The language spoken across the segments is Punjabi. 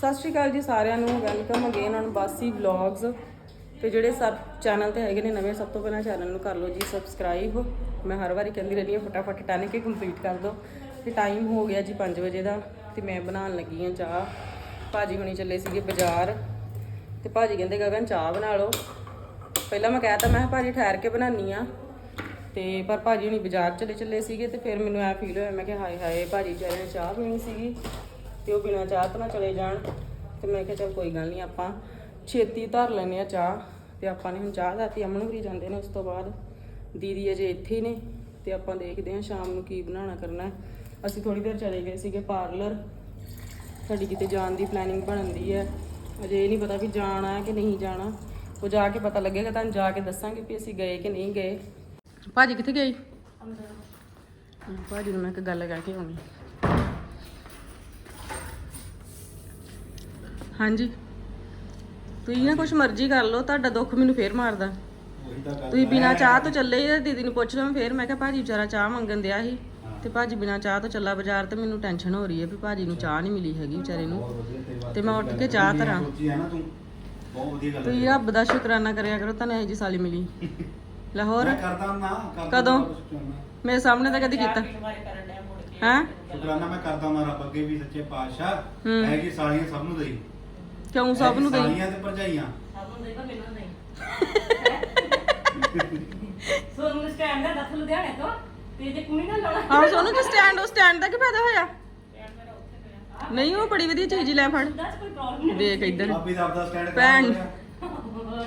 ਸਤਿ ਸ਼੍ਰੀ ਅਕਾਲ ਜੀ ਸਾਰਿਆਂ ਨੂੰ welcome again on Baasi vlogs ਤੇ ਜਿਹੜੇ ਸਭ ਚੈਨਲ ਤੇ ਹੈਗੇ ਨੇ, ਨਵੇਂ ਸਭ ਤੋਂ ਪਹਿਲਾਂ ਚੈਨਲ ਨੂੰ ਕਰ ਲਓ ਜੀ ਸਬਸਕ੍ਰਾਈਬ ਮੈਂ ਹਰ ਵਾਰੀ ਕਹਿੰਦੀ ਰਹਿੰਦੀ ਹਾਂ, ਫਟਾਫਟ ਟਾਣੇ ਕੇ ਕੰਪਲੀਟ ਕਰ ਦਿਓ। ਤੇ ਟਾਈਮ ਹੋ ਗਿਆ ਜੀ 5 ਵਜੇ ਦਾ, ਤੇ ਮੈਂ ਬਣਾਉਣ ਲੱਗੀ ਹਾਂ ਚਾਹ। ਭਾਜੀ ਹੁਣੀ ਚੱਲੇ ਸੀਗੇ ਬਾਜ਼ਾਰ। ਤੇ ਭਾਜੀ ਕਹਿੰਦੇ, ਗਗਨ, ਚਾਹ ਬਣਾ ਲਓ। ਪਹਿਲਾਂ ਮੈਂ ਕਹਿਤਾ, ਮੈਂ ਕਿਹਾ, ਭਾਜੀ, ਠਹਿਰ ਕੇ ਬਣਾਉਣੀ ਆ ਤੇ ਪਰ ਭਾਜੀ ਹੁਣੀ ਬਾਜ਼ਾਰ ਚਲੇ ਚੱਲੇ ਸੀਗੇ, ਤੇ ਫਿਰ ਮੈਨੂੰ ਐ ਫੀਲ ਹੋਇਆ, ਮੈਂ ਕਿਹਾ, ਹਾਏ ਹਾਏ, ਭਾਜੀ ਵਿਚਾਰੇ ਚਾਹ ਪੀਣੀ ਸੀਗੀ। ਤੇ ਉਹ ਬਿਨਾਂ ਚਾਹ ਤੋਂ ਨਾ ਚਲੇ ਜਾਣ। ਤੇ ਮੈਂ ਕਿਹਾ ਚਲ ਕੋਈ ਗੱਲ ਨਹੀਂ ਆਪਾਂ ਛੇਤੀ ਧਰ ਲੈਨੇ ਆ ਚਾਹ ਤੇ ਆਪਾਂ ਨੇ ਹੁਣ ਚਾਹ ਦਾਤੀ ਅਮਨ ਵੀ ਜਾਂਦੇ ਨੇ ਉਸ ਤੋਂ ਬਾਅਦ। ਦੀਦੀ ਅਜੇ ਇੱਥੇ ਹੀ ਨੇ ਤੇ ਆਪਾਂ ਦੇਖਦੇ ਹਾਂ ਸ਼ਾਮ ਨੂੰ ਕੀ ਬਣਾਉਣਾ ਕਰਨਾ। ਅਸੀਂ ਥੋੜੀ ਦੇਰ ਚਲੇ ਗਏ ਸੀਗੇ ਪਾਰਲਰ। ਸਾਡੀ ਕਿਤੇ ਜਾਣ ਦੀ ਪਲੈਨਿੰਗ ਬਣਦੀ ਹੈ। ਅਜੇ ਇਹ ਨਹੀਂ ਪਤਾ ਵੀ ਜਾਣਾ ਹੈ ਕਿ ਨਹੀਂ ਜਾਣਾ। ਉਹ ਜਾ ਕੇ ਪਤਾ ਲੱਗੇਗਾ ਤੁਹਾਨੂੰ ਜਾ ਕੇ ਦੱਸਾਂਗੇ ਵੀ ਅਸੀਂ ਗਏ ਕਿ ਨਹੀਂ ਗਏ। ਭਾਜੀ ਕਿੱਥੇ ਗਏ? ਅੰਦਰ। ਭਾਜੀ ਨੂੰ ਮੈਂ ਇੱਕ ਗੱਲ ਕਹਿ ਕੇ ਆਉਣੀ। ਹਾਂਜੀ। ਤੁਸੀਂ ਨਾ ਕੁਛ ਮਰਜ਼ੀ ਕਰ ਲਓ ਤੁਹਾਡਾ ਦੁੱਖ ਮੈਨੂੰ ਫੇਰ ਮਾਰਦਾ। ਤੁਸੀਂ ਬਿਨਾ ਚਾਹ ਤੋਂ ਚੱਲੇ ਹੀ ਤੇ ਦੀਦੀ ਨੂੰ ਪੁੱਛ ਲਵਾਂ ਫੇਰ ਮੈਂ ਕਿਹਾ ਭਾਜੀ ਵਿਚਾਰਾ ਚਾਹ ਮੰਗਣ ਦਿਆ ਸੀ ਤੇ ਭਾਜੀ ਬਿਨਾ ਚਾਹ ਤੋਂ ਚੱਲਾ ਬਾਜ਼ਾਰ ਤੇ ਮੈਨੂੰ ਟੈਨਸ਼ਨ ਹੋ ਰਹੀ ਹੈ ਵੀ ਭਾਜੀ ਨੂੰ ਚਾਹ ਨਹੀਂ ਮਿਲੀ ਹੈਗੀ ਵਿਚਾਰੇ ਨੂੰ। ਤੇ ਮੈਂ ਉੱਠ ਕੇ ਚਾਹ ਧਰਾਂ ਸੋਚੀ ਹੈ ਨਾ ਤੂੰ ਬਹੁਤ ਵਧੀਆ ਗੱਲ ਤੁਸੀਂ ਰੱਬ ਦਾ ਸ਼ੁਕਰਾਨਾ ਕਰਿਆ ਕਰੋ ਤੁਹਾਨੂੰ ਇਹੋ ਜੀ ਸਾਲੀ ਮਿਲੀ। ਲਾਹੌਰ? ਮੈਂ ਕਰਦਾ ਨਾ ਕਰਦਾ ਕਦੋਂ? ਨਾ। ਮੇਰੇ ਸਾਹਮਣੇ ਤਾਂ ਕਦੀ ਕੀਤਾ। ਹੈਂ? ਸ਼ੁਕਰਾਨਾ ਮੈਂ ਕਰਦਾ ਨਾ ਰੱਬ ਅੱਗੇ ਵੀ ਸੱਚੇ ਪਾਤਸ਼ਾਹ। ਹੂੰ। ਹੈ ਕਿ ਸਾਲੀਆਂ ਸਭ ਨੂੰ ਦੇਈ। ਕਿਉਂ? ਸਭ ਨੂੰ ਦੇਈ ਸਾਲੀਆਂ ਤੇ ਭਰਜਾਈਆਂ। ਸੋਨੂੰ ਸਟੈਂਡ ਦਾ ਦੱਸ ਲੁਧਿਆਣੇ ਤੋਂ। ਤੇ ਜੇ ਕੁਣੀ ਨਾ ਲਾਉਣਾ ਆਹ ਸੋਨੂੰ ਕਿ ਸਟੈਂਡ ਉਹ ਸਟੈਂਡ ਦਾ ਕੀ ਫਾਇਦਾ ਹੋਇਆ? ਨਹੀਂ ਉਹ ਬੜੀ ਵਧੀਆ ਚੀਜ਼ ਹੀ ਲੈ ਫੜ। ਦੱਸ ਕੋਈ ਪ੍ਰੋਬਲਮ ਨਹੀਂ ਦੇਖ ਇੱਧਰ। ਆਪੀ ਦਾ ਆਪਦਾ ਸਟੈਂਡ ਭੈਣ। ਹੋਰ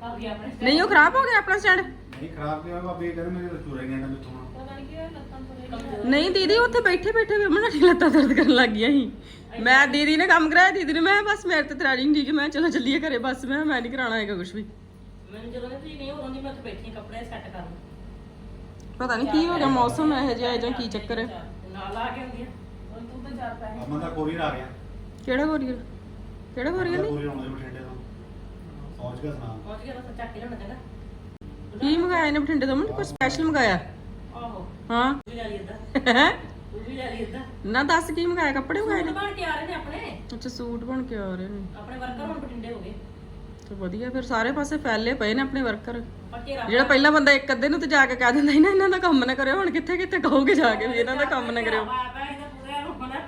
ਭਾਬੀ ਆਪਣੇ ਨਹੀਂ ਉਹ ਖਰਾਬ ਹੋ ਗਿਆ ਆਪਣਾ ਸਟੈਂਡ ਨਹੀਂ ਖਰਾਬ ਕਿਹਾ ਬਾਬੇ ਕਹਿੰਦੇ ਮੇਰੇ ਚੂਰੇ ਨਾ ਤੂੰ ਪਤਾ ਨਹੀਂ ਦੀਦੀ ਉੱਥੇ ਬੈਠੇ ਬੈਠੇ ਵੀ ਅਮਨ ਅੱਠੀ ਲੱਤਾਂ ਦਰਦ ਕਰਨ ਲੱਗ ਗਈਆਂ ਸੀ। ਮੈਂ ਦੀਦੀ ਨੇ ਕੰਮ ਕਰਾਇਆ ਦੀਦੀ ਨੇ ਮੈਂ ਬਸ ਮੇਰੇ ਤੇ ਤਰਾੜੀ ਨਹੀਂ ਠੀਕ ਮੈਂ ਚਲੋ ਚੱਲੀਏ ਘਰੇ ਬਸ ਮੈਂ ਮੈਂ ਨਹੀਂ ਕਰਾਉਣਾ ਹੈਗਾ ਕੁਝ ਵੀ। ਮੈਨੂੰ ਜਦੋਂ ਨੇ ਤੁਸੀਂ ਨਹੀਂ ਉਦੋਂ ਦੀ ਮੈਂ ਉੱਥੇ ਬੈਠੀ ਹਾਂ, ਕੱਪੜੇ ਸੈੱਟ ਕਰਨ। ਪਤਾ ਨਹੀਂ ਕੀ ਹੋ ਗਿਆ ਮੌਸਮ ਇਹੋ ਜਿਹਾ ਜਾਂ ਕੀ ਚੱਕਰ ਹੈ? ਨਾਲ ਆ ਕੇ ਹੁੰਦੀ ਆ ਉਹ ਤੂੰ ਤਾਂ ਜਾ ਪੈ। ਅਮਨ ਦਾ ਕੋਰੀਅਰ ਆ ਗਿਆ। ਕਿਹੜਾ ਕੋਰੀਅਰ? ਕਿਹੜਾ ਕੋਰੀਅਰ ਨਹੀਂ ਕੋਰੀਅਰ ਬਠਿੰਡੇ ਤੋਂ। ਕੇ ਸੁਣਾ ਪਹੁੰਚ ਗਿਆ ਬਸ ਚੱਕ ਕੇ ਲਿਆਉਣਾ ਚੰਗਾ। ਕੀ ਮੰਗਾਇਆ ਨੇ ਬਠਿੰਡੇ ਤੋਂ ਮੈਂ ਕੋਈ ਸਪੈਸ਼ਲ ਮੰਗਾਇਆ? ਹਾਂ। ਤੂੰ ਵੀ ਲੈ ਲਈ ਏਦਾਂ। ਤੂੰ ਵੀ ਲੈ ਲਈ ਏਦਾਂ। ਨਾ ਦੱਸ ਕੀ ਮੰਗਾਇਆ? ਕੱਪੜੇ ਮੰਗਾਏ ਸੂਟ ਨੇ? ਬਣ ਕੇ ਆ ਰਹੇ ਨੇ ਆਪਣੇ। ਅੱਛਾ ਸੂਟ ਬਣ ਕੇ ਆ ਰਹੇ ਨੇ। ਆਪਣੇ ਵਰਕਰ ਹੁਣ ਬਠਿੰਡੇ ਹੋ ਗਏ। ਤੇ ਵਧੀਆ ਫਿਰ ਸਾਰੇ ਪਾਸੇ ਫੈਲੇ ਪਏ ਨੇ ਆਪਣੇ ਵਰਕਰ ਪੱਕੇ ਰੱਖ ਜਿਹੜਾ ਪਹਿਲਾਂ ਬੰਦਾ ਇੱਕ ਅੱਧੇ ਨੂੰ ਤੇ ਜਾ ਕੇ ਕਹਿ ਦਿੰਦਾ ਸੀ ਨਾ ਇਹਨਾਂ ਦਾ ਕੰਮ ਨਾ ਕਰਿਓ ਹੁਣ ਕਿੱਥੇ ਕਿੱਥੇ ਕਹੋਗੇ ਜਾ ਕੇ ਵੀ ਇਹਨਾਂ ਦਾ ਕੰਮ ਨਾ ਕਰਿਓ। ਪਾ ਪਾ ਇਹਦਾ ਪੂਰਾ ਨੂੰ ਹੋਣਾ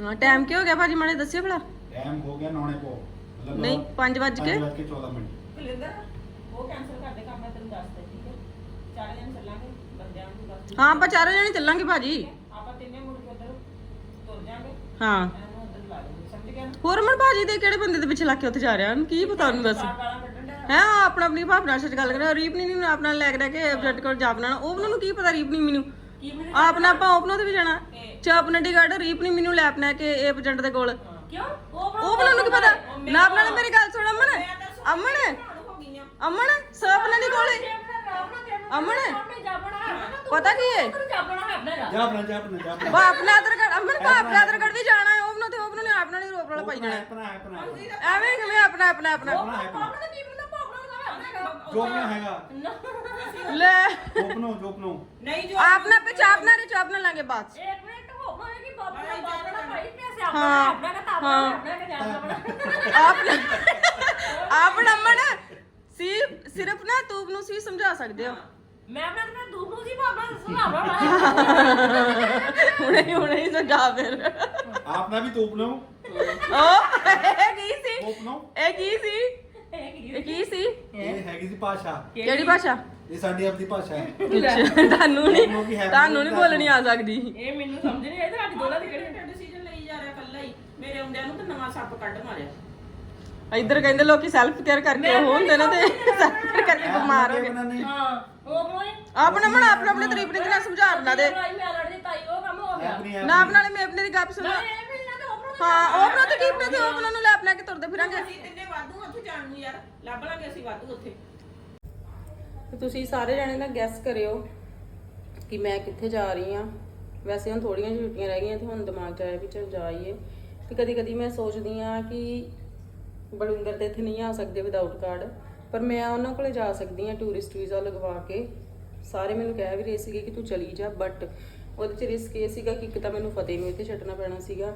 ਹਾਂ ਟਾਈਮ ਕੀ ਹੋ ਗਿਆ ਭਾਜੀ? ਮਾੜੇ ਦੱਸਿਓ ਭਲਾ। ਟਾਈਮ ਹੋ ਗਿਆ ਨੌਣੇ ਮਤਲਬ ਨਹੀਂ 5 ਵਜ ਕੇ? ਪੰਜ ਵੱਜ ਕੇ 14 ਮਿੰਟ। ਕੁਲਿੰਦਰ ਉਹ ਕੈਨਸਲ ਕਰ ਦੇ ਕੰਮ ਮੈਂ ਤੈਨੂੰ ਦੱਸ ਦੇ ਠੀਕ ਹੈ? ਚਾਰੇ ਦਿਨ ਚੱਲਾਂਗੇ ਬੰਦਿਆਂ ਨੂੰ ਬਸ ਹਾਂ ਆਪਾਂ ਚਾਰੋਂ ਜਣੇ ਚੱਲਾਂਗੇ ਭਾਜੀ। ਆਪਾਂ ਤਿੰਨੇ ਮੁੜ ਕੇ ਉਧਰ ਤੁਰ ਜਾਾਂਗੇ। ਹਾਂ। ਇਹਨੂੰ ਉਧਰ ਲਾ ਦੇ ਸਮਝ ਗਿਆ ਨਾ? ਹੋਰ ਮਨ ਭਾਜੀ ਦੇ ਕਿਹੜੇ ਬੰਦੇ ਦੇ ਪਿੱਛੇ ਲੱਗ ਕੇ ਉੱਥੇ ਜਾ ਰਿਹਾ ਉਹਨੂੰ ਕੀ ਪਤਾ ਉਹਨੂੰ ਬਸ ਗਾਲਾਂ ਕੱਢਣ ਦਾ ਹੈ ਆਪਣਾ ਆਪਣੀ ਭਾਵਨਾ ਸੱਚ ਗੱਲ ਕਰਿਆ ਰੀਪ ਨਹੀਂ ਮੈਨੂੰ ਆਪਣਾ ਲੈ ਕੇ ਕੇ ਆਬਜੈਕਟ ਕੋਲ ਜਾ ਬਣਾਣਾ ਉਹ ਉਹਨਾਂ ਨੂੰ ਕੀ ਪਤਾ ਰੀਪ ਨਹੀਂ ਮੈਨੂੰ। ਕੀ ਮੈਨੂੰ ਆਪਣਾ ਆਪਾਂ ਓਪਨੋ ਤੇ ਵੀ ਜਾਣਾ। ਚਾਪ ਨੱਡੀ ਗਾਰਡ ਰੀਪ ਨਹੀਂ ਮੈਨੂੰ ਲੈ ਆਪਣਾ ਕਿ ਇਹ ਏਜੰਟ ਦੇ ਕੋਲ। ਕਿਉਂ? ਉਹ ਉਹ ਉਹਨਾਂ ਨੂੰ ਕੀ ਪਤਾ? ਨਾ ਆਪਣਾ ਮੇਰੀ ਗੱਲ ਸੁਣ ਅਮਨ। ਅਮਨ। ਅਮਨ ਦੇ ਕੋਲੇ। ਅਮਨ? ਪਤਾ ਕੀ ਹੈ ਜਾ ਆਪਣਾ ਜਾ ਆਪਣਾ ਜਾ ਆਪਣਾ ਕਰ ਅਮਨ ਕਾ ਆਪਣੇ ਆਦਰ ਕਰ ਵੀ ਜਾਣਾ ਹੈ ਉਹ ਬਣਾ ਤੇ ਉਹ ਬਣਾ ਆਪਣਾ ਨਹੀਂ ਰੋਪ ਰੋਲਾ ਪਾਈ ਜਾਣਾ ਹੈ। ਆਪਣਾ ਆਪਣਾ ਆਪਣਾ। ਐਵੇਂ ਕਿਵੇਂ ਆਪਣਾ ਆਪਣਾ ਆਪਣਾ? ਜੋ ਆਪਣਾ ਹੈਗਾ। ਲੈ। ਜੋਪਨੋ ਜੋਪਨੋ। ਨਹੀਂ ਜੋ ਆਪਣਾ ਪਿਛ ਆਪਣਾ ਰੇ ਆਪਣਾ ਲਾਂਗੇ ਬਾਤ ਆਪਣਾ ਆਪਣਾ ਆਪਣਾ। ਆਪਣਾ ਅਮਨ। ਸੀ ਸਿਰਫ ਨਾ ਤੂਬ ਨੂੰ ਸੀ ਸਮਝਾ ਸਕਦੇ ਹੋ। ਮੈਂ ਆਪਣਾ ਤੇ ਮੈਂ ਦੂਖ ਨੂੰ ਜੀ ਭਾਬਾ ਸੁਣਾਵਾ ਹੁਣੇ ਹੀ- ਹੁਣੇ ਹੀ ਸਮਝਾ ਫਿਰ। ਆਪਣਾ ਵੀ ਤੋਪ ਲਓ ਉਹ ਇਹ ਕੀ ਸੀ? ਤੋਪ ਲਓ ਇਹ ਕੀ ਸੀ? ਇਹ ਕੀ ਸੀ? ਇਹ ਹੈਗੀ ਸੀ ਭਾਸ਼ਾ। ਕਿਹੜੀ? ਭਾਸ਼ਾ? ਇਹ ਸਾਡੀ ਆਪਣੀ ਭਾਸ਼ਾ ਹੈ। ਤੁਹਾਨੂੰ ਤੁਹਾਨੂੰ ਵੀ ਨਹੀਂ ਹੈ। ਤੁਹਾਨੂੰ ਨਹੀਂ ਬੋਲਣੀ ਆ ਸਕਦੀ। ਇਹ ਮੈਨੂੰ ਸਮਝ ਨਹੀਂ ਆਇਆ ਤੁਹਾਡੀ ਦੋਨਾਂ ਦੀ ਕਿਹੜੀ ਡਿਸੀਜਨ ਲਈ ਜਾ ਰਿਹਾ ਕੱਲਾ ਹੀ। ਮੇਰੇ ਆਉਂਦਿਆਂ ਨੂੰ ਤਾਂ ਨਵਾਂ ਸੱਪ ਕੱਢ ਮਾਰਿਆ। ਇੱਧਰ ਕਹਿੰਦੇ ਲੋਕੀ ਸੈਲਫ ਕੇਅਰ ਕਰਕੇ ਉਹ ਹੁੰਦੇ ਨੇ ਤੇ ਸੈਲਫ ਕੇਅਰ ਕਰਕੇ ਬਿਮਾਰ ਹੋ ਗਏ। ਹਾਂ ਉਹ ਕੋਈ ਆਪਣਾ ਮਨ ਆਪਣਾ ਆਪਣੇ ਤਰੀਕੇ ਨਾਲ ਸਮਝਾ ਬਣਾ ਦੇ ਮੈਂ ਲੜਦੀ ਤਾਈ ਉਹ ਕੰਮ ਹੋ ਗਿਆ। ਆਪਣੀ ਨਾ ਆਪਣਾ ਵਾਲੇ ਮੈਂ ਆਪਣੇ ਦੀ ਗੱਪ ਸੁਣਾ। ਇਹ ਮਿਲਣਾ ਤਾਂ ਉਹ ਹਾਂ ਉਹ ਆਪਣਾ ਤੇ ਕੀ ਪਤਾ ਤੇ ਉਹ ਆਪਣਾ ਨੂੰ ਲੈ ਆਪਣਾ ਕੇ ਤੁਰਦੇ ਫਿਰਾਂਗੇ। ਅਸੀਂ ਤਿੰਨੇ ਵਾਧੂ ਉੱਥੇ ਜਾਣ ਨੂੰ ਯਾਰ ਲੱਭ ਲਾਂਗੇ ਅਸੀਂ ਵਾਧੂ ਉੱਥੇ। ਤੇ ਤੁਸੀਂ ਸਾਰੇ ਜਣੇ ਨਾ ਗੈਸ ਕਰਿਓ ਕਿ ਮੈਂ ਕਿੱਥੇ ਜਾ ਰਹੀ ਆ ਵੈਸੇ ਹੁਣ ਥੋੜੀਆਂ ਛੁੱਟੀਆਂ ਰਹਿ ਗਈਆਂ ਤੇ ਹੁਣ ਦਿਮਾਗ 'ਚ ਆਇਆ ਵੀ ਚਲ ਜਾਈਏ। ਤੇ ਕਦੀ ਕਦੀ ਮੈਂ ਸੋਚਦੀ ਆ ਕਿ ਬਲਵਿੰਦਰ ਤੇ ਇੱਥੇ ਨਹੀਂ ਆ ਸਕਦੇ ਵਿਦਆਊਟ ਕਾਰਡ ਪਰ ਮੈਂ ਉਹਨਾਂ ਕੋਲੇ ਜਾ ਸਕਦੀ ਆ ਟੂਰਿਸਟ ਵੀਜ਼ਾ ਲਗਵਾ ਕੇ। ਸਾਰੇ ਮੈਨੂੰ ਕਹਿ ਵੀ ਰਹੇ ਸੀਗੇ ਕਿ ਤੂੰ ਚਲੀ ਜਾ ਬਟ ਉਹਦੇ 'ਚ ਰਿਸਕ ਇਹ ਸੀਗਾ ਕਿ ਇੱਕ ਤਾਂ ਮੈਨੂੰ ਫਤਿਹ ਨੂੰ ਇੱਥੇ ਛੱਡਣਾ ਪੈਣਾ ਸੀਗਾ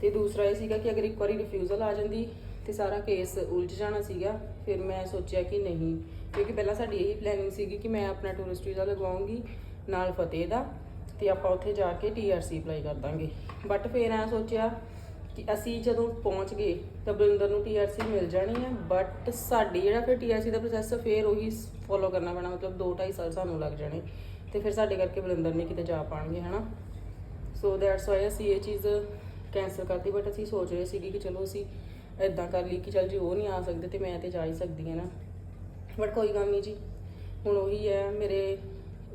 ਤੇ ਦੂਸਰਾ ਇਹ ਸੀਗਾ ਕਿ ਅਗਰ ਇੱਕ ਵਾਰੀ ਰਿਫਿਊਜ਼ਲ ਆ ਜਾਂਦੀ ਤੇ ਸਾਰਾ ਕੇਸ ਉਲਝ ਜਾਣਾ ਸੀਗਾ, ਫਿਰ ਮੈਂ ਸੋਚਿਆ ਕਿ ਨਹੀਂ। ਕਿਉਂਕਿ ਪਹਿਲਾਂ ਸਾਡੀ ਇਹੀ ਪਲੈਨਿੰਗ ਸੀਗੀ ਕਿ ਮੈਂ ਆਪਣਾ ਟੂਰਿਸਟ ਵੀਜ਼ਾ ਲਗਵਾਉਂਗੀ ਨਾਲ ਫਤਿਹ ਦਾ ਤੇ ਆਪਾਂ ਉੱਥੇ ਜਾ ਕੇ ਟੀਆਰਸੀ ਅਪਲਾਈ ਕਰ ਦਾਂਗੇ। ਬਟ ਫਿਰ ਐ ਸੋਚਿਆ ਕਿ ਅਸੀਂ ਜਦੋਂ ਪਹੁੰਚ ਗਏ ਤਾਂ ਬਲਿੰਦਰ ਨੂੰ ਟੀਆਰਸੀ ਮਿਲ ਜਾਣੀ ਹੈ ਬਟ ਸਾਡੀ ਜਿਹੜਾ ਫਿਰ ਟੀਆਰਸੀ ਦਾ ਪ੍ਰੋਸੈਸ ਫਿਰ ਉਹੀ ਫੋਲੋ ਕਰਨਾ ਪੈਣਾ, ਮਤਲਬ 2.5 ਸਾਲ ਸਾਨੂੰ ਲੱਗ ਜਾਣੇ ਤੇ ਫਿਰ ਸਾਡੇ ਕਰਕੇ ਬਲਿੰਦਰ ਨਹੀਂ ਕਿਤੇ ਜਾ ਪਾਣਗੇ, ਹਨਾ? ਸੋ ਦੈਟਸ ਵਾਈ ਅਸੀਂ ਇਹ ਚੀਜ਼ ਕੈਂਸਲ ਕਰਤੀ ਬਟ ਅਸੀਂ ਸੋਚ ਰਹੇ ਸੀਗੇ ਕਿ ਚਲੋ ਅਸੀਂ ਇਦਾਂ ਕਰ ਲਈ ਕਿ ਚਲ ਜੀ ਉਹ ਨਹੀਂ ਆ ਸਕਦੇ ਤੇ ਮੈਂ ਤੇ ਜਾ ਹੀ ਸਕਦੀ ਹਾਂ ਨਾ ਬਟ ਕੋਈ ਗੱਲ ਨਹੀਂ ਜੀ, ਹੁਣ ਉਹੀ ਹੈ, ਮੇਰੇ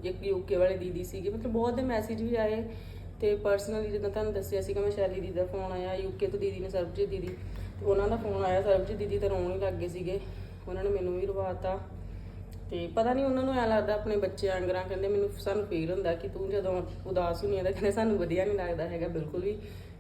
ਇੱਕ ਯੂਕੇ ਵਾਲੇ ਦੀਦੀ ਸੀਗੇ, ਮਤਲਬ ਬਹੁਤ ਦੇ ਮੈਸੇਜ ਵੀ ਆਏ ਤੇ ਪਰਸਨਲੀ ਜਿੱਦਾਂ ਤੁਹਾਨੂੰ ਦੱਸਿਆ ਸੀਗਾ, ਮੈਂ ਸ਼ੈਲੀ ਦੀਦੀ ਦਾ ਫੋਨ ਆਇਆ ਯੂਕੇ ਤੋਂ ਦੀਦੀ ਨੇ ਸਰਬਜੀਤ ਦੀਦੀ, ਤੇ ਉਹਨਾਂ ਦਾ ਫੋਨ ਆਇਆ, ਸਰਬਜੀਤ ਦੀਦੀ ਤਾਂ ਰੋਣ ਹੀ ਲੱਗ ਗਏ ਸੀਗੇ। ਉਹਨਾਂ ਨੇ ਮੈਨੂੰ ਵੀ ਰਵਾਤਾ। ਤੇ ਪਤਾ ਨਹੀਂ ਉਹਨਾਂ ਨੂੰ ਐ ਲੱਗਦਾ ਆਪਣੇ ਬੱਚਿਆਂ ਆਂਗਰਾਂ, ਕਹਿੰਦੇ ਮੈਨੂੰ ਸਾਨੂੰ ਫੀਲ ਹੁੰਦਾ ਕਿ ਤੂੰ ਜਦੋਂ ਉਦਾਸ ਹੁੰਨੀ ਆ ਤਾਂ ਕਹਿੰਦੇ ਸਾਨੂੰ ਵਧੀਆ ਨਹੀਂ ਲੱਗਦਾ ਹੈਗਾ ਬਿਲਕੁਲ ਵੀ।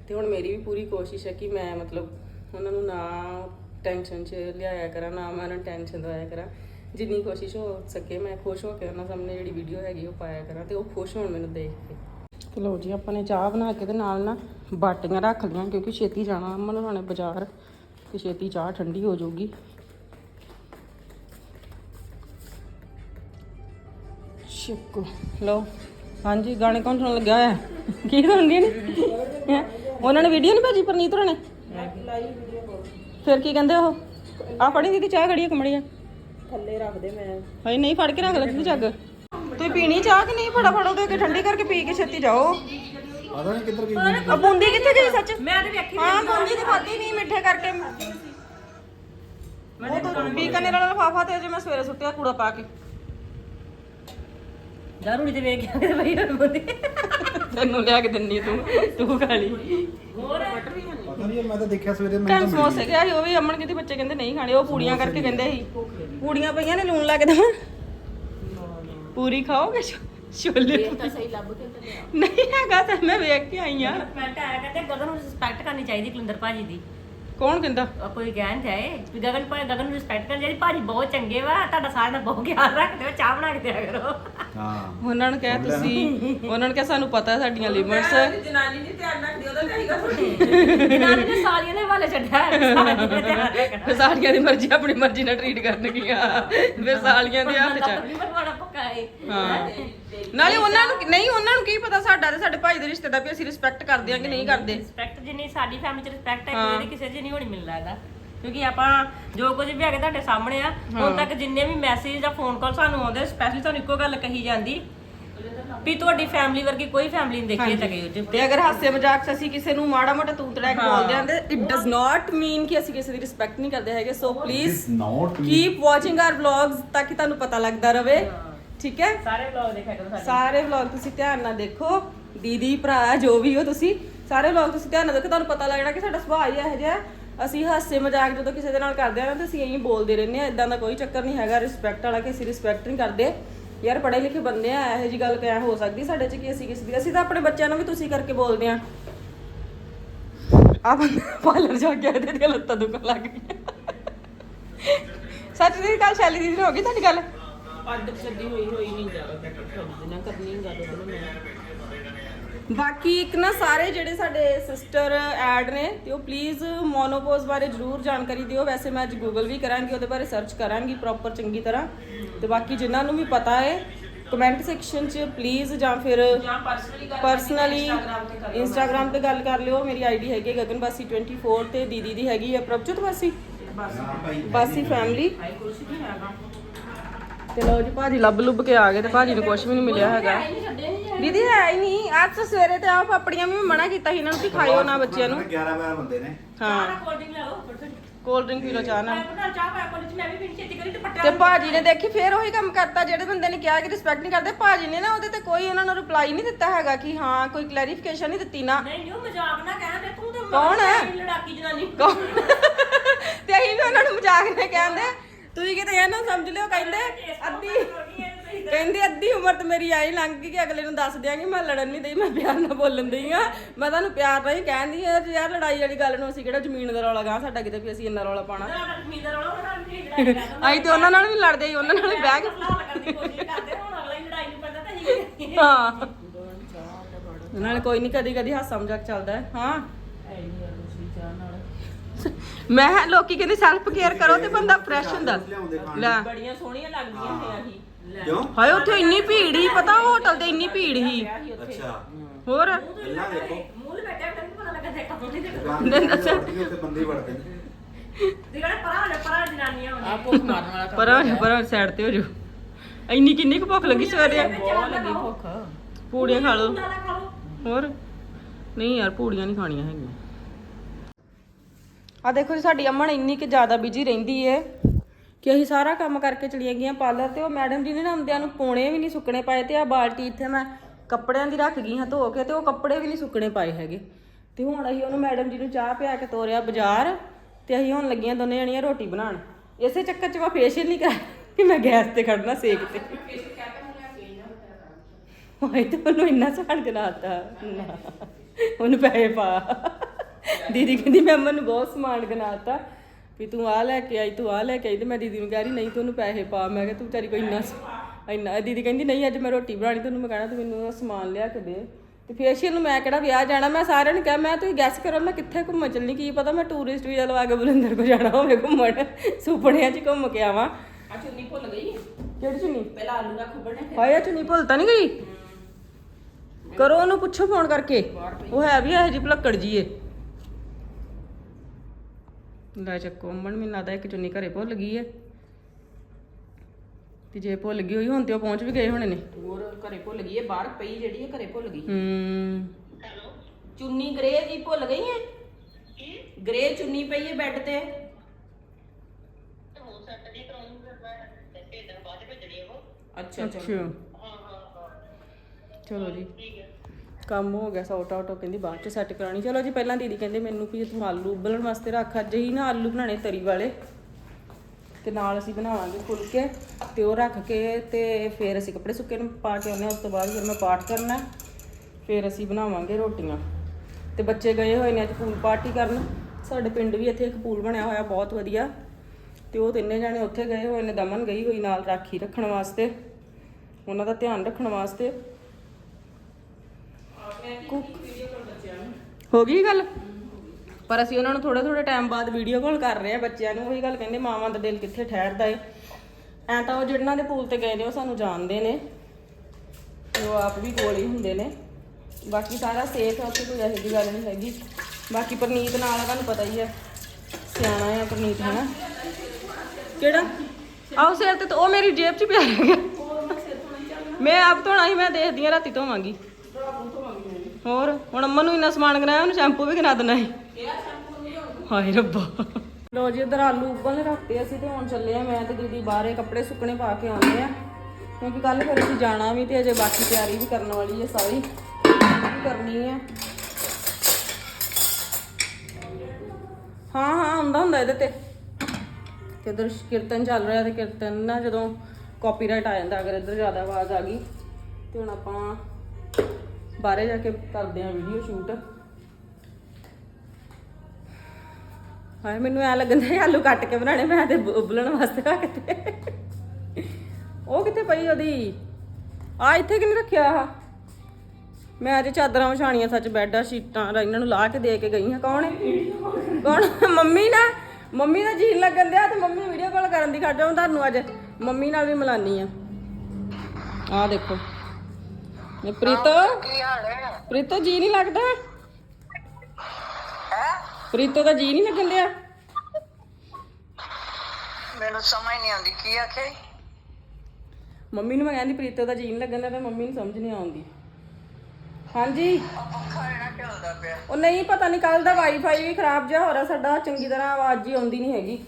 ਤੇ ਹੁਣ ਮੇਰੀ ਵੀ ਪੂਰੀ ਕੋਸ਼ਿਸ਼ ਹੈ ਕਿ ਮੈਂ ਮਤਲਬ ਉਹਨਾਂ ਨੂੰ ਨਾ ਟੈਨਸ਼ਨ 'ਚ ਲਿਆਇਆ ਕਰਾਂ, ਨਾ ਮੈਂ ਉਹਨਾਂ ਨੂੰ ਟੈਨਸ਼ਨ ਦਵਾਇਆ ਕਰਾਂ। ਜਿੰਨੀ ਕੋਸ਼ਿਸ਼ ਹੋ ਸਕੇ, ਮੈਂ ਖੁਸ਼ ਹੋ ਕੇ ਉਹਨਾਂ ਸਾਹਮਣੇ ਜਿਹੜੀ ਵੀਡੀਓ ਹੈਗੀ ਉਹ ਪਾਇਆ ਕਰਾਂ, ਤੇ ਉਹ ਖੁਸ਼ ਹੋਣ ਮੈਨੂੰ ਦੇਖ ਕੇ। ਤੇ ਲਓ ਜੀ ਆਪਾਂ ਨੇ ਚਾਹ ਬਣਾ ਕੇ ਤੇ ਨਾਲ ਨਾ ਬਾਟੀਆਂ ਰੱਖ ਲਈਆਂ ਕਿਉਂਕਿ ਛੇਤੀ ਜਾਣਾ ਅਮਨ ਹੋਣਾ ਨੇ ਬਾਜ਼ਾਰ ਤੇ ਛੇਤੀ ਚਾਹ ਠੰਡੀ ਹੋ ਜਾਊਗੀ। ਸ਼ੁਕਰ ਲਓ ਹਾਂਜੀ ਗਾਣੇ ਕੌਣ ਸੁਣਨ ਲੱਗਿਆ ਹੋਇਆ? ਕੀ ਸੁਣਦੀ ਨੇ? ਉਹਨਾਂ ਨੇ ਵੀਡੀਓ ਨਹੀਂ ਭੇਜੀ ਪਰਨੀਤ ਹੋਰਾਂ ਨੇ? ਫਿਰ ਕੀ ਕਹਿੰਦੇ ਉਹ? ਆ ਫੜੀ ਦੀਦੀ ਚਾਹ ਖੜੀ ਕਮੜੀ ਆ। ਥੱਲੇ ਰੱਖ ਦੇ ਮੈਂ। ਹਾਏ ਨਹੀਂ ਫੜ ਕੇ ਰੱਖ ਲੈ ਤੂੰ ਜੱਗ। ਤੁਸੀਂ ਪੀਣੀ ਚਾਹ ਕਿ ਨਹੀਂ? ਫਟਾਫਟ ਉਹਦੇ ਕੇ ਠੰਡੀ ਕਰਕੇ ਪੀ ਕੇ ਛੇਤੀ ਜਾਓ। ਪਤਾ ਨਹੀਂ ਕਿੱਧਰ ਗਈ ਆ ਬੂੰਦੀ ਕਿੱਥੇ ਗਈ ਸੱਚ? ਮੈਂ ਤੇ ਵੇਖੀ ਹਾਂ ਬੂੰਦੀ ਤੇ ਖਾਦੀ ਨਹੀਂ ਮਿੱਠੇ ਕਰਕੇ। ਉਹ ਤਾਂ ਬੀਕਾਨੇਰ ਵਾਲਾ ਲਫਾਫਾ ਤੇ ਅਜੇ ਮੈਂ ਸਵੇਰੇ ਸੁੱਟਿਆ ਕੂੜਾ ਪਾ ਕੇ। ਦਾਰੂੜੀ ਤੇ ਵੇਖ ਕੇ ਬਈ ਬੰਦੇ। ਤੈਨੂੰ ਲਿਆ ਕੇ ਦਿੰਨੀ ਤੂੰ ਤੂੰ ਖਾ ਲਈ। ਹੋਰ? ਪਤਾ ਨਹੀਂ ਮੈਂ ਤਾਂ ਦੇਖਿਆ ਸਵੇਰੇ ਮੈਂ ਕੱਲ ਸਮੋਸੇ ਗਿਆ ਸੀ ਉਹ ਵੀ ਅਮਨ ਕਿਤੇ ਬੱਚੇ ਕਹਿੰਦੇ ਨਹੀਂ ਖਾਣੇ ਉਹ ਪੂੜੀਆਂ ਕਰਕੇ ਕਹਿੰਦੇ ਸੀ। ਪੂੜੀਆਂ ਪਈਆਂ ਨੇ ਲੂਣ ਲਾ ਕੇ ਦੇਵਾਂ। ਪੂਰੀ ਖਾਓਗੇ ਛੋ- ਛੋਲੇ ਤਾਂ ਸਹੀ ਲੱਭ ਕੇ ਤੇ ਲਿਆ ਨਹੀਂ ਹੈਗਾ ਤਾਂ ਮੈਂ ਵੇਖ ਕੇ ਆਈ ਆ ਕਮੈਂਟ ਆਇਆ ਕਹਿੰਦੇ ਗਗਨ ਨੂੰ ਰਿਸਪੈਕਟ ਕਰਨੀ ਚਾਹੀਦੀ ਕੁਲਿੰਦਰ ਭਾਜੀ ਦੀ। ਕੌਣ ਕਹਿੰਦਾ? ਕੋਈ ਕਹਿਣ ਜਾਏ ਵੀ ਗਗਨ ਭਾਜੀ ਗਗਨ ਨੂੰ ਰਿਸਪੈਕਟ ਕਰਨੀ ਚਾਹੀਦੀ ਭਾਜੀ ਬਹੁਤ ਚੰਗੇ ਵਾ ਤੁਹਾਡਾ ਸਾਰਿਆਂ ਦਾ ਬਹੁਤ ਖਿਆਲ ਰੱਖਦੇ ਹੋ ਚਾਹ ਬਣਾ ਕੇ ਦਿਆ ਕਰੋ। ਹਾਂ। ਉਹਨਾਂ ਨੂੰ ਕਹਿ ਤੁਸੀਂ ਉਹਨਾਂ ਨੂੰ ਕਹਿ ਸਾਨੂੰ ਪਤਾ ਹੈ ਸਾਡੀਆਂ ਲਿਮਿਟਸ ਜਨਾਨੀ ਨਹੀਂ ਧਿਆਨ ਰੱਖਦੀ ਉਹਦਾ ਕਹੀਗਾ ਥੋੜੀ ਇਹਨਾਂ ਨੇ ਸਾਲੀਆਂ ਦੇ ਹਵਾਲੇ ਛੱਡਿਆ ਫਿਰ ਸਾਲੀਆਂ ਦੀ ਮਰਜ਼ੀ ਆਪਣੀ ਮਰਜ਼ੀ ਨਾਲ ਟਰੀਟ ਕਰਨਗੀਆਂ। ਫਿਰ ਸਾਲੀਆਂ ਦੇ ਹੱਥ 'ਚ। ਹੈ। ਨਾਲੇ ਉਹਨਾਂ ਨੂੰ ਨਹੀਂ ਉਹਨਾਂ ਨੂੰ ਕੀ ਪਤਾ ਸਾਡਾ ਤੇ ਸਾਡੇ ਭਾਈ ਦੇ ਰਿਸ਼ਤੇ ਦਾ ਵੀ ਅਸੀਂ ਰਿਸਪੈਕਟ ਕਰਦੇ ਆ ਕਿ ਨਹੀਂ ਕਰਦੇ। ਰਿਸਪੈਕਟ ਜਿੰਨੀ ਸਾਡੀ ਫੈਮਿਲੀ ਚ ਰਿਸਪੈਕਟ ਹੈ ਕਿਸੇ ਦੀ ਨਹੀਂ ਹੋਣੀ ਮਿਲਦਾ ਹੈਗਾ। ਕਿਉਂਕਿ ਆਪਾਂ ਜੋ ਕੁਝ ਵੀ ਹੈਗੇ ਤੁਹਾਡੇ ਸਾਹਮਣੇ ਆ ਹੁਣ ਤੱਕ ਜਿੰਨੇ ਵੀ ਮੈਸੇਜ ਜਾਂ ਫੋਨ ਕਾਲ ਸਾਨੂੰ ਆਉਂਦੇ ਸਪੈਸ਼ਲੀ ਤੁਹਾਨੂੰ ਇੱਕੋ ਗੱਲ ਕਹੀ ਜਾਂਦੀ ਵੀ ਤੁਹਾਡੀ ਫੈਮਿਲੀ ਵਰਗੀ ਕੋਈ ਫੈਮਿਲੀ ਨਹੀਂ ਦੇਖੀ ਤੱਕੇ ਉਹ ਤੇ ਅਗਰ ਹਾਸੇ ਮਜ਼ਾਕ 'ਚ ਅਸੀਂ ਕਿਸੇ ਨੂੰ ਮਾੜਾ ਮੋਟਾ ਤੂੰ ਤੜਾਕ ਬੋਲਦੇ ਆਂ ਤੇ ਇਟ ਡਸ ਨਾਟ ਮੀਨ ਕਿ ਅਸੀਂ ਕਿਸੇ ਦੀ ਰਿਸਪੈਕਟ ਨਹੀਂ ਕਰਦੇ ਹੈਗੇ। So please keep watching our vlogs ਤਾਂ ਕਿ ਤੁਹਾਨੂੰ ਪਤਾ ਲੱਗਦਾ ਰਵੇ। ਠੀਕ ਹੈ? ਸਾਰੇ ਵਲੌਗ ਦੇਖਿਆ ਕਰੋ ਸਾਡੇ ਸਾਰੇ ਵਲੌਗ ਤੁਸੀਂ ਧਿਆਨ ਨਾਲ ਦੇਖੋ। ਦੀਦੀ ਭਰਾ ਜੋ ਵੀ ਹੋ ਤੁਸੀਂ ਸਾਰੇ ਵਲੌਗ ਤੁਸੀਂ ਧਿਆਨ ਨਾਲ ਦੇਖੋ। ਤੁਹਾਨੂੰ ਪਤਾ ਲੱਗਣਾ ਕਿ ਸਾਡਾ ਸੁਭਾਅ ਹੀ ਇਹੋ ਜਿਹਾ ਹੈ। ਅਸੀਂ ਹਾਸੇ ਮਜ਼ਾਕ ਜਦੋਂ ਕਿਸੇ ਦੇ ਨਾਲ ਕਰਦੇ ਆ ਨਾ, ਤਾਂ ਅਸੀਂ ਇਹੀ ਬੋਲਦੇ ਰਹਿੰਦੇ ਆ ਇਦਾਂ ਦਾ ਕੋਈ ਚੱਕਰ ਨਹੀਂ ਹੈਗਾ ਰਿਸਪੈਕਟ ਵਾਲਾ ਕਿ ਅਸੀਂ ਰਿਸਪੈਕਟ ਨਹੀਂ ਕਰਦੇ। ਯਾਰ ਪੜ੍ਹੇ ਲਿਖੇ ਬੰਦੇ ਆ, ਇਹੋ ਜੀ ਗੱਲ ਕਿਆ ਹੋ ਸਕਦੀ ਸਾਡੇ ਚ, ਕਿ ਅਸੀਂ ਕਿਸੇ ਦੀ ਅਸੀਂ ਤਾਂ ਆਪਣੇ ਬੱਚਿਆਂ ਨੂੰ ਵੀ ਤੁਸੀਂ ਕਰਕੇ ਬੋਲਦੇ ਆ। ਆ ਬੰਦਾ ਪਾਰਲਰ ਜਾ ਕੇ ਆਏ ਤੇ ਲੱਤਾਂ ਦੁਖਣ ਲੱਗ ਗਈਆਂ ਸੱਚ ਦੀ ਕੱਲ ਸ਼ੈਲੀ ਦੀਦੀ ਹੋ ਗਈ ਤੁਹਾਡੀ ਗੱਲ? ਪੱਡ ਛੱਡੀ ਹੋਈ ਹੋਈ ਨਹੀਂ ਜਾਵੇ ਕਰਨੀ ਗੱਲ ਉਹਨੂੰ ਮੈਂ ਬਾਕੀ ਇੱਕ ਨਾ ਸਾਰੇ ਜਿਹੜੇ ਸਾਡੇ ਸਿਸਟਰ ਐਡ ਨੇ ਤੇ ਉਹ ਪਲੀਜ਼ ਮੋਨੋਪੋਜ਼ ਬਾਰੇ ਜਰੂਰ ਜਾਣਕਾਰੀ ਦਿਓ। ਵੈਸੇ ਮੈਂ ਅੱਜ ਗੂਗਲ ਵੀ ਕਰਾਂਗੀ ਉਹਦੇ ਬਾਰੇ ਸਰਚ ਕਰਾਂਗੀ ਪ੍ਰੋਪਰ ਚੰਗੀ ਤਰ੍ਹਾਂ। ਤੇ ਬਾਕੀ ਜਿਨ੍ਹਾਂ ਨੂੰ ਵੀ ਪਤਾ ਹੈ ਕਮੈਂਟ ਸੈਕਸ਼ਨ 'ਚ ਪਲੀਜ਼ ਜਾਂ ਫਿਰ ਜਾਂ ਪਰਸਨਲੀ ਇੰਸਟਾਗ੍ਰam ਤੇ ਗੱਲ ਕਰ ਲਿਓ। ਮੇਰੀ ਆਈਡੀ ਹੈਗੀ ਹੈ ਗਗਨਬਾਸੀ 24 ਤੇ ਦੀਦੀ ਦੀ ਹੈਗੀ ਹੈ ਪ੍ਰਭਜੋਤ ਬਾਸੀ। ਬਾਸੀ ਫੈਮਿਲੀ ਹਾਈ ਕੁਛ ਨਹੀਂ ਹੈਗਾ ਤੇ ਲਓ ਜੀ ਭਾਜੀ ਲੱਭ ਲੁੱਭ ਕੇ ਆ ਗਏ ਤੇ ਭਾਜੀ ਨੂੰ ਕੁਝ ਵੀ ਨਹੀਂ ਮਿਲਿਆ ਹੈਗਾ। ਦੀਦੀ ਹੈ ਹੀ ਨਹੀਂ। ਅੱਜ ਤਾਂ ਸਵੇਰੇ ਤੇ ਆ ਪਾਪੜੀਆਂ ਵੀ ਮੈਂ ਮਨਾ ਕੀਤਾ ਸੀ ਇਹਨਾਂ ਨੂੰ ਕਿ ਖਾਇਓ ਨਾ ਬੱਚਿਆਂ ਨੂੰ। 11 12 ਬੰਦੇ ਨੇ। ਹਾਂ। ਕੋਲਡ ਡਰਿੰਕ ਲੈ ਲਓ ਕੋਲਡ ਡਰਿੰਕ ਪੀ ਲਓ ਚਾਹ ਨਾਲ। ਮੈਂ ਚਾਹ ਪਾਇਆ ਕੋਲ ਮੈਂ ਵੀ ਪੀਣੀ ਛੇਤੀ ਕਰੀ ਤੇ ਪੱਟਾ ਤੇ ਭਾਜੀ ਨੇ ਦੇਖੀ ਫੇਰ ਉਹੀ ਕੰਮ ਕਰਤਾ ਜਿਹੜੇ ਬੰਦੇ ਨੇ ਕਿਹਾ ਕਿ ਰਿਸਪੈਕਟ ਨਹੀਂ ਕਰਦੇ ਭਾਜੀ ਨੇ ਨਾ ਉਹਦੇ ਤੇ ਕੋਈ ਉਹਨਾਂ ਨੂੰ ਰਿਪਲਾਈ ਨਹੀਂ ਦਿੱਤਾ ਹੈਗਾ ਕਿ ਹਾਂ ਕੋਈ ਕਲੈਰੀਫਿਕੇਸ਼ਨ ਨਹੀਂ ਦਿੱਤੀ ਨਾ। ਨਹੀਂ ਨਹੀਂ ਉਹ ਮਜ਼ਾਕ ਨਾ ਕਹਿਣਾ ਤੇ ਤੂੰ ਤੇ ਕੌਣ ਹੈ? ਲੜਾਕੀ ਜਨਾਨੀ। ਕੌਣ? ਤੇ ਅਸੀਂ ਵੀ ਉਹਨਾਂ ਨੂੰ ਮਜ਼ਾਕ ਨਾਲ ਕਹਿੰਦੇ ਤੁਸੀਂ ਕਿਤੇ ਇਹ ਨਾ ਸਮਝ ਲਿਓ ਕਹਿੰਦੇ ਅੱਧੀ ਕਹਿੰਦੇ ਅੱਧੀ ਉਮਰ ਤੇ ਮੇਰੀ ਆਈ ਲੰਘ ਗਈ ਕਿ ਅਗਲੇ ਨੂੰ ਦੱਸ ਦਿਆਂਗੀ ਮੈਂ ਲੜਨ ਨਹੀਂ ਦਈ ਮੈਂ ਪਿਆਰ ਨਾਲ ਬੋਲਣ ਦਈ ਆ। ਮੈਂ ਤੁਹਾਨੂੰ ਪਿਆਰ ਨਾਲ ਹੀ ਕਹਿੰਦੀ ਆ ਯਾਰ ਲੜਾਈ ਵਾਲੀ ਗੱਲ ਨੂੰ ਅਸੀਂ ਕਿਹੜਾ ਜ਼ਮੀਨ ਦਾ ਰੌਲਾ ਗਾ ਸਾਡਾ ਕਿਤੇ ਵੀ ਅਸੀਂ ਇੰਨਾ ਰੌਲਾ ਪਾਣਾ ਜ਼ਮੀਨਦਾਰ ਵਾਲਾ ਉਹਨਾਂ ਨਾਲ ਵੀ ਲੜਾਈ ਕਰਦਾ ਅਸੀਂ ਤੇ ਉਹਨਾਂ ਨਾਲ ਵੀ ਲੜਦੇ ਸੀ ਉਹਨਾਂ ਨਾਲ ਵੀ ਬਹਿ ਕੇ। ਸਲਾਹ ਕਰਨ ਦੀ ਕੋਸ਼ਿਸ਼ ਕਰਦੇ ਹੁਣ ਅਗਲਾ ਹੀ ਲੜਾਈ ਨਹੀਂ ਪੈਂਦਾ ਤਾਂ ਅਸੀਂ ਕੀ ਹਾਂ। ਨਾਲੇ ਕੋਈ ਨਹੀਂ ਕਦੀ ਕਦੀ ਹਾਸਾ ਮਜ਼ਾਕ ਚੱਲਦਾ ਹੈ ਹਾਂ। ਮੈਂ ਕਿਹਾ ਲੋਕੀ ਕਹਿੰਦੇ ਸੈਲਫ ਕੇਅਰ ਕਰੋ ਤੇ ਬੰਦਾ ਫਰੈਸ਼ ਹੁੰਦਾ। ਲੈ ਬੜੀਆਂ ਸੋਹਣੀਆਂ ਲੱਗਦੀਆਂ ਹੈ ਆਹੀ। ਕਿਉਂ? ਹਾਏ ਉੱਥੇ ਇੰਨੀ ਭੀੜ ਹੀ ਪਤਾ ਹੋਟਲ ਤੇ ਇੰਨੀ ਭੀੜ ਹੀ ਅੱਛਾ। ਹੋਰ? ਪਹਿਲਾਂ ਦੇਖੋ। ਮੂਲ ਬੈਠਾ ਤੈਨੂੰ ਪਤਾ ਲੱਗਾ ਦੇਖਾ ਤੂੰ ਨਹੀਂ ਦੇਖਾ। ਨਹੀਂ, ਦੇ ਅੱਛਾ। ਵੜਦੇ ਨੇ, ਉੱਥੇ ਬੰਦੇ ਹੀ ਵੜਦੇ ਨੇ। ਦਿਗੜਾ ਪਰਾਂ ਲੈ ਪਰਾਂ ਜਨਾਨੀਆਂ ਆ ਹੁੰਦੀਆਂ ਭੁੱਖ ਮਾਰਨ ਵਾਲਾ ਪਰ ਪਰ ਸਾਈਡ ਤੇ ਹੋ ਜਾਓ। ਇੰਨੀ ਕਿੰਨੀ ਕੁ ਭੁੱਖ ਲੱਗੀ ਸਵੇਰੇ ਬਹੁਤ ਲੱਗੀ ਭੁੱਖ। ਪੂੜੀਆਂ ਖਾ ਲਓ। ਨਾਲਾ ਖਾ ਲਓ ਹੋਰ? ਨਹੀਂ ਯਾਰ ਪੂੜੀਆਂ ਨਹੀਂ ਖਾਣੀਆਂ ਹੈਗੀਆਂ। ਆ ਦੇਖੋ ਜੀ ਸਾਡੀ ਅਮਨ ਇੰਨੀ ਕਿ ਜ਼ਿਆਦਾ ਬਿਜ਼ੀ ਰਹਿੰਦੀ ਏ। ਕਿ ਅਸੀਂ ਸਾਰਾ ਕੰਮ ਕਰਕੇ ਚਲੀਆਂ ਗਈਆਂ ਪਾਰਲਰ ਤੇ, ਉਹ ਮੈਡਮ ਜੀ ਨੇ ਨਾ ਹੁੰਦਿਆਂ ਨੂੰ ਪੋਣੇ ਵੀ ਨਹੀਂ ਸੁੱਕਣੇ ਪਾਏ ਤੇ ਆ ਬਾਲਟੀ ਇੱਥੇ ਮੈਂ ਕੱਪੜਿਆਂ ਦੀ ਰੱਖ ਗਈ ਹਾਂ ਧੋ ਕੇ ਤੇ ਉਹ ਕੱਪੜੇ ਵੀ ਨਹੀਂ ਸੁੱਕਣੇ ਪਾਏ ਹੈਗੇ। ਤੇ ਹੁਣ ਅਸੀਂ ਉਹਨੂੰ ਮੈਡਮ ਜੀ ਨੂੰ ਚਾਹ ਪਿਆ ਕੇ ਤੋਰਿਆ ਬਾਜ਼ਾਰ ਤੇ ਅਸੀਂ ਹੁਣ ਲੱਗੀਆਂ ਦੋਨੇ ਜਣੀਆਂ ਰੋਟੀ ਬਣਾਉਣ। ਇਸੇ ਚੱਕਰ 'ਚ ਮੈਂ ਫੇਸ਼ੀਅਲ ਨਹੀਂ ਕਰਾਇਆ ਕਿ ਮੈਂ ਗੈਸ ਤੇ ਖੜਨਾ ਸੇਕ ਤੇ। ਹਾਏ ਤੇ ਉਹਨੂੰ ਇੰਨਾ ਸਾੜ ਕੇ ਲਾਤਾ। ਉਹਨੂੰ ਪੈਸੇ ਪਾ। ਦੀਦੀ ਕਹਿੰਦੀ ਮੈਂ ਮੈਨੂੰ ਬਹੁਤ ਸਮਾਨ ਗਨਾਤਾ। ਵੀ ਤੂੰ ਆ ਲੈ ਕੇ ਆਈ ਤੂੰ ਆ ਲੈ ਕੇ ਆਈ ਤੇ ਮੈਂ ਦੀਦੀ ਨੂੰ ਕਹਿ ਰਹੀ ਨਹੀਂ ਤੂੰ ਉਹਨੂੰ ਪੈਸੇ ਪਾ। ਮੈਂ ਕਿਹਾ ਤੂੰ ਵਿਚਾਰੀ ਕੋਈ ਇੰਨਾ ਇੰਨਾ ਦੀਦੀ ਕਹਿੰਦੀ ਨਹੀਂ ਅੱਜ ਮੈਂ ਰੋਟੀ ਬਣਾਣੀ ਤੈਨੂੰ ਮੈਂ ਕਹਿਣਾ ਤੂੰ ਮੈਨੂੰ ਉਹ ਸਮਾਨ ਲਿਆ ਕੇ ਦੇ। ਤੇ ਫੇਸ਼ੀਅਲ ਨੂੰ ਮੈਂ ਕਿਹੜਾ ਵਿਆਹ ਜਾਣਾ ਮੈਂ ਸਾਰਿਆਂ ਨੂੰ ਕਿਹਾ ਮੈਂ ਤੁਸੀਂ ਗੈਸ ਕਰੋ ਮੈਂ ਕਿੱਥੇ ਘੁੰਮਣ ਚੱਲਣੀ ਕੀ ਪਤਾ ਮੈਂ ਟੂਰਿਸਟ ਵੀਜ਼ਾ ਲਵਾ ਕੇ ਬਲਿੰਦਰ ਕੋ ਜਾਣਾ ਹੋਵੇ ਘੁੰਮਣ ਸੁਪਨਿਆਂ 'ਚ ਘੁੰਮ ਕੇ ਆਵਾਂ। ਆ ਚੁੰਨੀ ਭੁੱਲ ਗਈ? ਕਿਹੜੀ ਚੁੰਨੀ? ਪਹਿਲਾਂ ਆਲੂ ਰੱਖ ਬਣੇ ਹਾਏ ਇਹ ਚੁੰਨੀ ਭੁੱਲ ਤਾਂ ਨਹੀਂ ਗਈ? ਕਰੋ ਉਹਨੂੰ ਪੁੱਛੋ ਫੋਨ ਕਰਕੇ। ਉਹ ਹੈ ਵੀ ਇਹ ਜੀ ਭਲੱਕੜ ਜੀ ਏ। ਲੈ ਚੱਕੋ ਅਮਨ ਮੈਨੂੰ ਲੱਗਦਾ ਇੱਕ ਚੁੰਨੀ ਘਰੇ ਭੁੱਲ ਗਈ ਏ ਤੇ ਜੇ ਭੁੱਲ ਗਈ ਹੋਈ ਹੁਣ ਤੇ ਉਹ ਪਹੁੰਚ ਵੀ ਗਏ ਹੋਣੇ ਨੇ। ਹੋਰ ਘਰੇ ਭੁੱਲ ਗਈ ਹੈ ਬਾਹਰ ਪਈ ਜਿਹੜੀ ਹੈ ਘਰੇ ਭੁੱਲ ਗਈ। ਹੂੰ। ਚੁੰਨੀ ਗ੍ਰੇ ਦੀ ਭੁੱਲ ਗਈ ਹੈ? ਗ੍ਰੇ ਚੁੰਨੀ ਪਈ ਹੈ ਬੈੱਡ ਤੇ? ਅੱਛਾ ਅੱਛਾ। ਅੱਛਾ ਚਲੋ ਜੀ। ਕੰਮ ਹੋ ਗਿਆ ਸੌਟ ਆਊਟ ਉਹ ਕਹਿੰਦੀ ਬਾਅਦ ਚ ਸੈੱਟ ਕਰਾਉਣੀ। ਚਲੋ ਜੀ, ਪਹਿਲਾਂ ਦੀਦੀ ਕਹਿੰਦੇ ਮੈਨੂੰ ਵੀ ਤੂੰ ਆਲੂ ਉਬਲਣ ਵਾਸਤੇ ਰੱਖ, ਅੱਜ ਹੀ ਨਾ ਆਲੂ ਬਣਾਣੇ ਤਰੀ ਵਾਲੇ। ਤੇ ਨਾਲ ਅਸੀਂ ਬਣਾਵਾਂਗੇ ਫੁਲਕੇ, ਤੇ ਉਹ ਰੱਖ ਕੇ ਤੇ ਫਿਰ ਅਸੀਂ ਕੱਪੜੇ ਸੁੱਕੇ ਨੂੰ ਪਾ ਕੇ ਆਉਂਦੇ ਹਾਂ, ਉਸ ਤੋਂ ਬਾਅਦ ਫਿਰ ਮੈਂ ਪਾਠ ਕਰਨਾ ਫਿਰ ਅਸੀਂ ਬਣਾਵਾਂਗੇ ਰੋਟੀਆਂ। ਤੇ ਬੱਚੇ ਗਏ ਹੋਏ ਨੇ ਅੱਜ ਪੂਲ ਪਾਰਟੀ ਕਰਨ। ਸਾਡੇ ਪਿੰਡ ਵੀ ਇੱਥੇ ਇੱਕ ਪੂਲ ਬਣਿਆ ਹੋਇਆ, ਬਹੁਤ ਵਧੀਆ। ਤੇ ਉਹ ਤਿੰਨੇ ਜਾਣੇ ਉੱਥੇ ਗਏ ਹੋਏ ਨੇ, ਦਮਨ ਗਈ ਹੋਈ ਨਾਲ ਰਾਖੀ ਰੱਖਣ ਵਾਸਤੇ। ਉਹਨਾਂ ਦਾ ਧਿਆਨ ਰੱਖਣ ਵਾਸਤੇ। ਹੋ ਗਈ ਗੱਲ? ਪਰ ਅਸੀਂ ਉਹਨਾਂ ਨੂੰ ਥੋੜਾ ਥੋੜਾ ਟਾਈਮ ਬਾਅਦ ਵੀਡੀਓ ਕਾਲ ਕਰ ਰਹੇ ਆ ਬੱਚਿਆਂ ਨੂੰ ਉਹੀ ਗੱਲ ਕਹਿੰਦੇ ਮਾਵਾਂ ਦਾ ਦਿਲ ਕਿੱਥੇ ਠਹਿਰਦਾ ਏ। ਐਂ ਤਾਂ ਉਹ ਜਿਹਨਾਂ ਦੇ ਪੂਲ ਤੇ ਗਏ ਨੇ ਉਹ ਸਾਨੂੰ ਜਾਣਦੇ ਨੇ। ਤੇ ਉਹ ਆਪ ਵੀ ਕੋਲ ਹੀ ਹੁੰਦੇ ਨੇ। ਬਾਕੀ ਸਾਰਾ ਸੇਫ ਹੈ ਉੱਥੇ ਕੋਈ ਇਹੋ ਜਿਹੀ ਗੱਲ ਨਹੀਂ ਹੈਗੀ। ਬਾਕੀ ਪਰਨੀਤ ਨਾਲ ਆ, ਤੁਹਾਨੂੰ ਪਤਾ ਹੀ ਹੈ ਸਿਆਣਾ ਆ ਪਰਨੀਤ ਹੈ ਨਾ ਕਿਹੜਾ? ਆਓ ਸਿਰ ਤੇ ਉਹ ਮੇਰੀ ਜੇਬ 'ਚ ਪਿਆ ਹੈਗਾ ਮੈਂ ਆਪ ਧੋਣਾ ਸੀ ਮੈਂ ਦੇਖਦੀ ਆ ਰਾਤੀ ਧੋਵਾਂਗੀ। ਹੋਰ, ਹੁਣ ਅੰਮਾ ਨੂੰ ਇੰਨਾ ਸਮਾਨ ਗਨਾਇਆ, ਉਹਨੂੰ ਸ਼ੈਂਪੂ ਵੀ ਗਨਾ ਦੇਣਾ ਸੀ। ਹਾਏ ਰੱਬਾ। ਲੋ ਜੀ, ਇਧਰ ਆਲੂ ਉਬਲਨੇ ਰੱਖਤੇ ਅਸੀਂ ਤੇ ਹੁਣ ਚੱਲੇ ਆ ਮੈਂ ਤੇ ਦੀਦੀ ਬਾਹਰੇ ਕੱਪੜੇ ਸੁੱਕਣੇ ਪਾ ਕੇ ਆਉਂਦੇ ਆ। ਕਿਉਂਕਿ ਕੱਲ ਫਿਰ ਅਸੀਂ ਜਾਣਾ ਵੀ ਤੇ ਅਜੇ ਬਾਕੀ ਤਿਆਰੀ ਵੀ ਕਰਨ ਵਾਲੀ ਹੈ ਸਾਰੀ। ਕਰਨੀ ਹੈ ਹਾਂ ਹਾਂ, ਹੁੰਦਾ ਹੁੰਦਾ ਇਹਦੇ ਤੇ। ਤੇ ਇਧਰ ਕੀਰਤਨ ਚੱਲ ਰਿਹਾ ਤੇ ਕੀਰਤਨ ਨਾ ਜਦੋਂ ਕਾਪੀਰਾਈਟ ਆ ਜਾਂਦਾ, ਅਗਰ ਇਧਰ ਜ਼ਿਆਦਾ ਆਵਾਜ਼ ਆ ਗਈ। ਤੇ ਹੁਣ ਆਪਾਂ ਬਾਹਰੇ ਜਾ ਕੇ ਕਰਦੇ ਆ ਵੀਡੀਓ ਸ਼ੂਟ ਹਾਏ, ਮੈਨੂੰ ਐ ਲੱਗਦਾ ਆਲੂ ਕੱਟ ਕੇ ਬਣਾਣੇ ਮੈਂ ਤੇ ਉਬਲਣ ਵਾਸਤੇ ਰੱਖਤੇ ਉਹ ਕਿੱਥੇ ਪਈ ਉਹਦੀ? ਆ ਇੱਥੇ ਕਿਨੇ ਰੱਖਿਆ ਆ? ਮੈਂ ਅੱਜ ਚਾਦਰਾਂ ਵਿਛਾਣੀਆਂ ਸੱਚ ਬੈੱਡਾਂ ਸ਼ੀਟਾਂ ਇਹਨਾਂ ਨੂੰ ਲਾ ਕੇ ਦੇ ਕੇ ਗਈ ਹਾਂ ਕੌਣ? ਕੌਣ? ਮੰਮੀ ਨਾ, ਮੰਮੀ ਦਾ ਜੀਣ ਲੱਗਣ ਦਿਆ ਤੇ ਮੰਮੀ ਵੀਡੀਓ ਕਾਲ ਕਰਨ ਦੀ ਖੜ ਜਾਉਂ ਤੁਹਾਨੂੰ ਅੱਜ ਮੰਮੀ ਨਾਲ ਵੀ ਮਿਲਾਨੀ ਆ। ਆ ਦੇਖੋ। ਇਹ ਪ੍ਰੀਤੋ? ਕੀ ਹਾਲ ਹੈ? ਪ੍ਰੀਤੋ ਜੀ ਨਹੀਂ ਲੱਗਦਾ? ਹੈ? ਪ੍ਰੀਤੋ ਦਾ ਜੀ ਨਹੀਂ ਲੱਗਣ ਦਿਆ ਮੈਨੂੰ ਸਮਝ ਨਹੀਂ ਆਉਂਦੀ ਕੀ ਆਖੇ ਮੰਮੀ ਨੂੰ ਮੈਂ ਕਹਿੰਦੀ ਪ੍ਰੀਤੋ ਦਾ ਜੀ ਨਹੀਂ ਲੱਗਣ ਤੇ ਮੰਮੀ ਨੂੰ ਸਮਝ ਨਹੀਂ ਆਉਂਦੀ। ਹਾਂਜੀ? ਉਹ ਪੱਖਾ ਇਹਨਾਂ ਚੱਲਦਾ ਪਿਆ। ਉਹ ਨਹੀਂ ਪਤਾ ਨਹੀਂ ਕੱਲ ਦਾ ਵਾਈਫਾਈ ਵੀ ਖਰਾਬ ਜਿਹਾ ਹੋ ਰਿਹਾ ਸਾਡਾ ਚੰਗੀ ਤਰ੍ਹਾਂ ਆਵਾਜ਼ ਹੀ ਆਉਂਦੀ ਨਹੀਂ ਹੈਗੀ।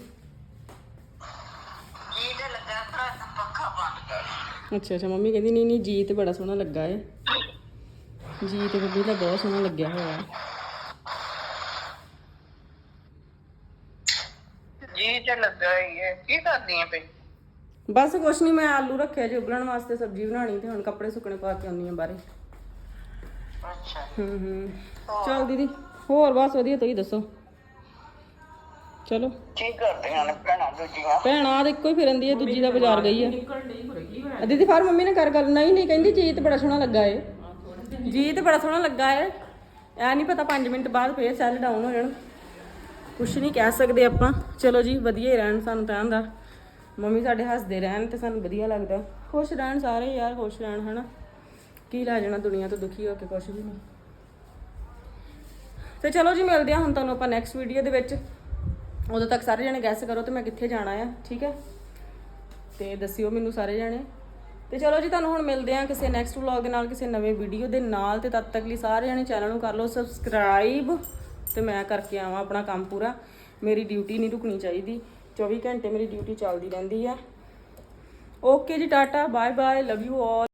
ਅੱਛਾ ਅੱਛਾ ਮੰਮੀ ਕਹਿੰਦੀ ਨਹੀਂ ਨਹੀਂ ਜੀ ਤੇ ਬੜਾ ਸੋਹਣਾ ਲੱਗਾ ਏ। ਜੀ ਤੇ ਬੱਬੀ ਦਾ ਬਹੁਤ ਸੋਹਣਾ ਲੱਗਿਆ ਹੋਇਆ ਜੀ ਤੇ ਲੱਗਾ ਹੀ ਹੈ ਕੀ ਕਰਦੀ ਹੈ ਪਈ ਬਸ ਕੁਛ ਨਹੀਂ ਮੈਂ ਆਲੂ ਰੱਖਿਆ ਜੀ ਉਬਲਣ ਵਾਸਤੇ ਸਬਜ਼ੀ ਬਣਾਣੀ ਤੇ ਹੁਣ ਕੱਪੜੇ ਸੁੱਕਣੇ ਪਾ ਕੇ ਆਉਣੀ ਆ ਬਾਰੇ ਅੱਛਾ। ਹੂੰ ਹੂੰ। ਚਲ ਦੀਦੀ ਹੋਰ ਬਸ ਵਧੀਆ ਤੁਸੀਂ ਦੱਸੋ? ਚਲੋ। ਕੀ ਕਰਦੀਆਂ ਨੇ ਭੈਣਾਂ ਦੂਜੀਆਂ? ਭੈਣ ਆ ਇੱਕੋ ਹੀ ਫਿਰਨ ਦੀ ਹੈ ਦੂਜੀ ਦਾ ਬਾਜ਼ਾਰ ਗਈ ਹੈ ਆ ਦੀਦੀ ਫਾਰ ਮੰਮੀ ਨੇ ਕਰ ਗੱਲ ਨਹੀਂ ਨਹੀਂ ਕਹਿੰਦੀ ਜੀ ਤੇ ਬੜਾ ਸੋਹਣਾ ਲੱਗਾ ਏ। ਜੀ ਤੇ ਬੜਾ ਸੋਹਣਾ ਲੱਗਾ ਏ। ਐ ਨਹੀਂ ਪਤਾ 5 ਮਿੰਟ ਬਾਅਦ ਫੇਰ ਸੈੱਲ ਡਾਊਨ ਹੋ ਜਾਣ। ਕੁਛ ਨਹੀਂ ਕਹਿ ਸਕਦੇ ਆਪਾਂ। ਚਲੋ ਜੀ ਵਧੀਆ ਹੀ ਰਹਿਣ ਸਾਨੂੰ ਤਾਂ ਦਾ ਮੰਮੀ ਸਾਡੇ ਹੱਸਦੇ ਰਹਿਣ ਤੇ ਸਾਨੂੰ ਵਧੀਆ ਲੱਗਦਾ। ਖੁਸ਼ ਰਹਿਣ ਸਾਰੇ ਯਾਰ ਖੁਸ਼ ਰਹਿਣ ਹਨਾ? ਕੀ ਲੈ ਜਾਣਾ ਦੁਨੀਆ ਤੋਂ ਦੁਖੀ ਹੋ ਕੇ ਕੁਛ ਵੀ ਨਹੀਂ ਤੇ ਚਲੋ ਜੀ ਮਿਲਦੇ ਆ ਹੁਣ ਤੁਹਾਨੂੰ ਆਪਾਂ ਨੈਕਸਟ ਵੀਡੀਓ ਦੇ ਵਿੱਚ। ਉਦੋਂ ਤੱਕ ਸਾਰੇ ਜਣੇ ਗੈਸ ਕਰੋ ਤੇ ਮੈਂ ਕਿੱਥੇ ਜਾਣਾ ਆ, ਠੀਕ ਹੈ? ਤੇ ਦੱਸਿਓ ਮੈਨੂੰ ਸਾਰੇ ਜਣੇ। ਤੇ ਚਲੋ ਜੀ, ਤੁਹਾਨੂੰ ਹੁਣ ਮਿਲਦੇ ਆ ਕਿਸੇ ਨੈਕਸਟ ਵਲੌਗ ਦੇ ਨਾਲ, ਕਿਸੇ ਨਵੇਂ ਵੀਡੀਓ ਦੇ ਨਾਲ। ਤੇ ਤਦ ਤੱਕ ਲਈ ਸਾਰੇ ਜਣੇ ਚੈਨਲ ਨੂੰ ਕਰ ਲਓ ਸਬਸਕ੍ਰਾਈਬ ਤੇ ਮੈਂ ਕਰਕੇ ਆਵਾਂ ਆਪਣਾ ਕੰਮ ਪੂਰਾ। ਮੇਰੀ ਡਿਊਟੀ ਨਹੀਂ ਰੁਕਣੀ ਚਾਹੀਦੀ। 24 ਘੰਟੇ ਮੇਰੀ ਡਿਊਟੀ ਚੱਲਦੀ ਰਹਿੰਦੀ ਆ। Okay ji, tata bye bye love you all